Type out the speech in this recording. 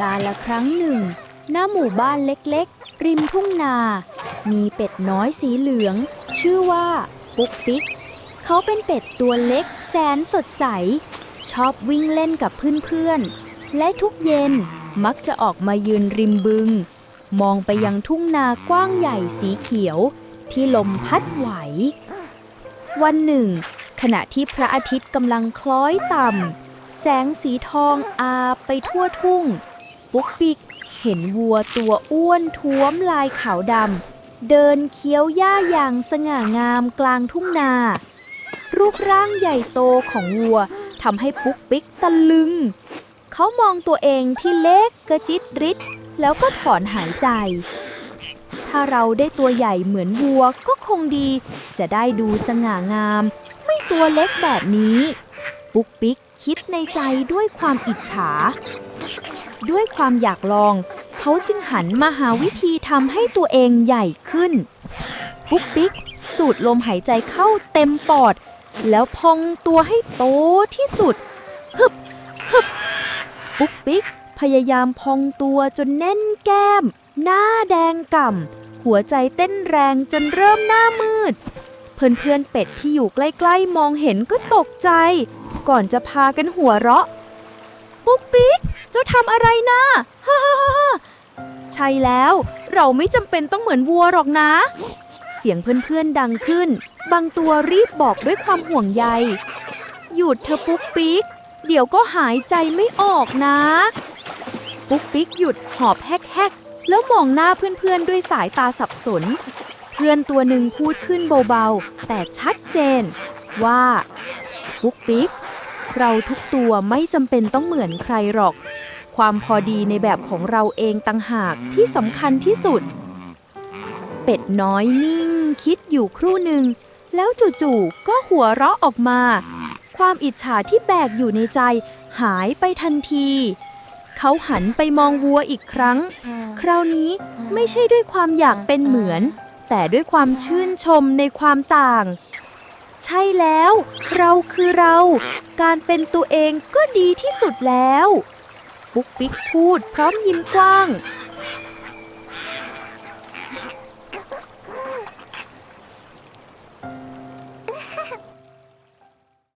กาละครั้งหนึ่ง หน้าหมู่บ้านเล็กๆ ริมทุ่งนา มีเป็ดน้อยสีเหลือง ชื่อว่า ปุ๊กปิ๊ก เขาเป็นเป็ดตัวเล็กแสนสดใส ชอบวิ่งเล่นกับเพื่อนๆ และทุกเย็นมักจะออกมายืนริมบึง มองไปยังทุ่งนากว้างใหญ่สีเขียว ที่ลมพัดไหว วันหนึ่ง ขณะที่พระอาทิตย์กำลังคล้อยต่ำแสงสีทองอาบไปทั่วทุ่ง ปุ๊กปิ๊กเห็นวัวตัวอ้วนท้วมลายขาวดำเดินเคี้ยวหญ้าอย่างสง่างามกลางทุ่งนา รูปร่างใหญ่โตของวัวทำให้ปุ๊กปิ๊กตะลึง เขามองตัวเองที่เล็กกระจิตริดแล้วก็ถอนหายใจ ถ้าเราได้ตัวใหญ่เหมือนวัวก็คงดี จะได้ดูสง่างาม ไม่ตัวเล็กแบบนี้ ปุ๊กปิ๊กคิดในใจด้วยความอิจฉา ด้วยความอยากลอง เขาจึงหันมาหาวิธีทำให้ตัวเองใหญ่ขึ้น ปุ๊กปิ๊ก สูดลมหายใจเข้าเต็มปอด แล้วพองตัวให้โตที่สุด ฮึบฮึบปุ๊กปิ๊ก พยายามพองตัวจนแน่นแก้ม หน้าแดงก่ำ หัวใจเต้นแรงจนเริ่มหน้ามืด เพื่อนๆเป็ดที่อยู่ใกล้ๆ มองเห็นก็ตกใจ ก่อนจะพากันหัวเราะ ปุ๊กปิ๊ก เจ้าทำอะไรนะฮ่าฮ่าฮ่าใช่แล้วเราไม่จำเป็นต้องเหมือนวัวหรอกนะ เสียงเพื่อนๆดังขึ้น บางตัวรีบบอกด้วยความห่วงใย หยุดเธอปุ๊กปิ๊ก เดี๋ยวก็หายใจไม่ออกนะ ปุ๊กปิ๊กหยุดหอบแฮกๆ แล้วมองหน้าเพื่อนๆด้วยสายตาสับสน เพื่อนตัวหนึ่งพูดขึ้นเบาๆ แต่ชัดเจน ว่า ปุ๊กปิ๊ก เราทุกตัวไม่จำเป็นต้องเหมือนใครหรอก ความพอดีในแบบของเราเองต่างหากที่สำคัญที่สุด เป็ดน้อยนิ่ง คิดอยู่ครู่หนึ่ง แล้วจู่ๆก็หัวเราะออกมา ความอิจฉาที่แบกอยู่ในใจหายไปทันที เขาหันไปมองวัวอีกครั้ง คราวนี้ไม่ใช่ด้วยความอยากเป็นเหมือน แต่ด้วยความชื่นชมในความต่าง ใช่แล้ว เราคือเรา การเป็นตัวเองก็ดีที่สุดแล้ว ปุ๊กปิ๊กพูดพร้อมยิ้มกว้าง